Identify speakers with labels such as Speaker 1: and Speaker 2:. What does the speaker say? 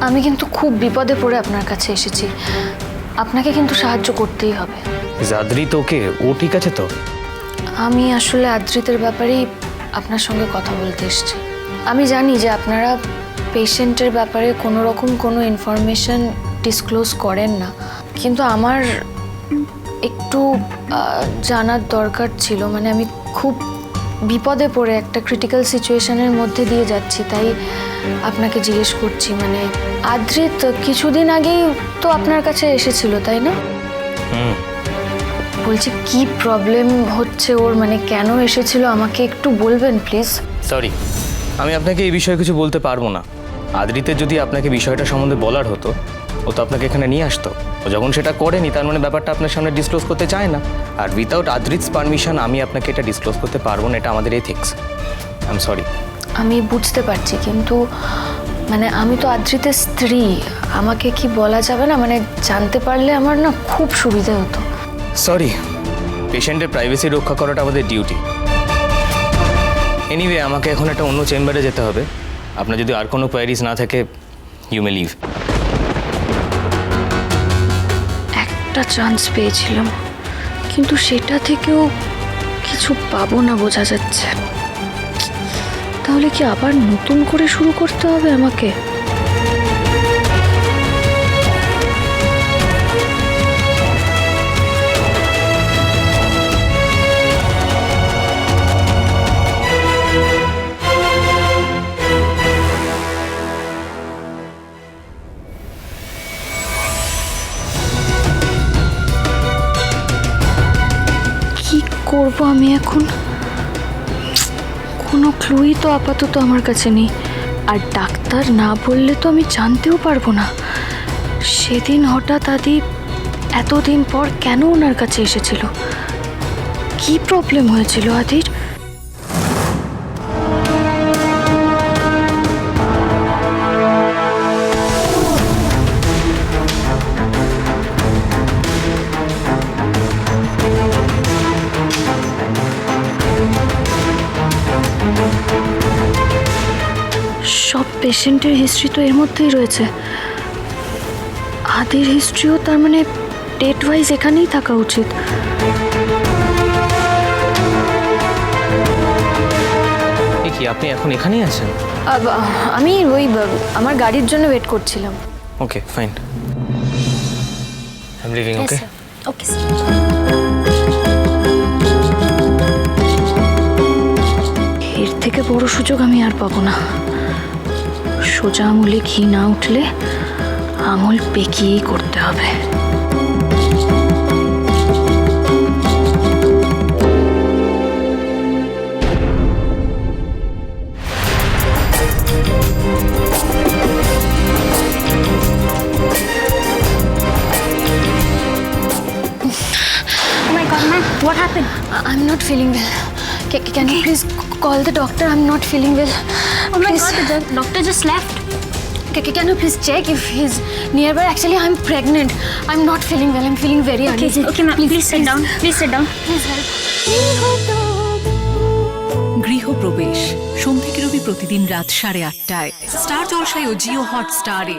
Speaker 1: আমি কিন্তু খুব বিপদে পড়ে আপনার কাছে এসেছি। আপনাকে কিন্তু সাহায্য করতেই হবে।
Speaker 2: জাদরি তোকে ও ঠিক আছে তো?
Speaker 1: আমি আসলে আদ্রিতের ব্যাপারেই আপনার সঙ্গে কথা বলতে এসেছি। আমি জানি যে আপনারা পেশেন্টের ব্যাপারে কোনো রকম কোনো ইনফরমেশন ডিসক্লোজ করেন না। কিন্তু আমার একটু জানার দরকার ছিল। মানে আমি খুব বিপদে পড়ে একটা ক্রিটিক্যাল সিচুয়েশনের মধ্যে দিয়ে যাচ্ছি তাই আপনাকে জিজ্ঞেস করছি। মানে আদ্রিত কিছুদিন আগেই তো আপনার কাছে এসেছিল তাই না? বলছি কি প্রবলেম হচ্ছে ওর? মানে কেন এসেছিল? আমাকে একটু বলবেন প্লিজ
Speaker 2: সরি আমি আপনাকে এই বিষয়ে কিছু বলতে পারব না। আদ্রিতে যদি আপনাকে বিষয়টা সম্বন্ধে বলার হতো ও তো আপনাকে এখানে নিয়ে আসতো। ও যখন সেটা করেনি তার মানে ব্যাপারটা আপনার সামনে ডিসক্লোজ করতে চায় না। আর উইথাউট আদ্রিতস পারমিশন আমি আপনাকে এটা ডিসক্লোজ করতে পারব না এটা আমাদের এথিক্স আই এম সরি
Speaker 1: আমি বুঝতে পারছি কিন্তু মানে আমি তো আদ্রিতের স্ত্রী। আমাকে কি বলা যাবে না? মানে জানতে পারলে আমার না খুব সুবিধা হতো।
Speaker 2: সরি পেশেন্টের প্রাইভেসি রক্ষা করাটা আমাদের ডিউটি এনিওয়ে আমাকে এখন একটা অন্য চেম্বারে যেতে হবে। আপনার যদি আর কোনো কোয়ারিজ না থাকে ইউ মে লিভ
Speaker 1: একটা চান্স পেয়েছিলাম, কিন্তু সেটা থেকেও কিছু পাবো না বোঝা যাচ্ছে। তাহলে কি আবার নতুন করে শুরু করতে হবে আমাকে? করব আমি এখন? কোনো ক্লুই তো আপাতত আমার কাছে নেই। আর ডাক্তার না বললে তো আমি জানতেও পারব না। সেদিন হঠাৎ আদি এতদিন পর কেন ওনার কাছে এসেছিল? কি প্রবলেম হয়েছিল আদির? সব পেশেন্টের হিস্ট্রি তো এর মধ্যেই রয়েছে। আদির হিস্ট্রিও তার মানে ডেট ওয়াইজ এখানেই থাকা উচিত।
Speaker 2: কি আপনি এখন এখানেই আছেন?
Speaker 1: আমি ওই আমার গাড়ির জন্য ওয়েট করছিলাম।
Speaker 2: Okay fine. I am living okay
Speaker 1: okay এর থেকে বড় সুযোগ আমি আর পাবো না। সোজা আঙুলে ঘি না উঠলে আঙুল পেকিয়েই করতে হবে
Speaker 3: Oh my god, ma'am, what happened?
Speaker 1: I'm not feeling well. Ca- Can you please call the doctor? I'm not feeling well.
Speaker 3: Oh my
Speaker 1: Please.
Speaker 3: god, the doctor just left.
Speaker 1: Ca- Can you please check if he's nearby? Actually, I'm pregnant. I'm not feeling well. I'm feeling very
Speaker 3: Okay,
Speaker 1: uneasy.
Speaker 3: okay, ma'am, please, please sit down. Please sit down.
Speaker 1: Please help.
Speaker 4: গৃহপ্রবেশ সোম থেকে রবি প্রতিদিন রাত সাড়ে আটটায় star জলসায় ও জিও হটস্টারে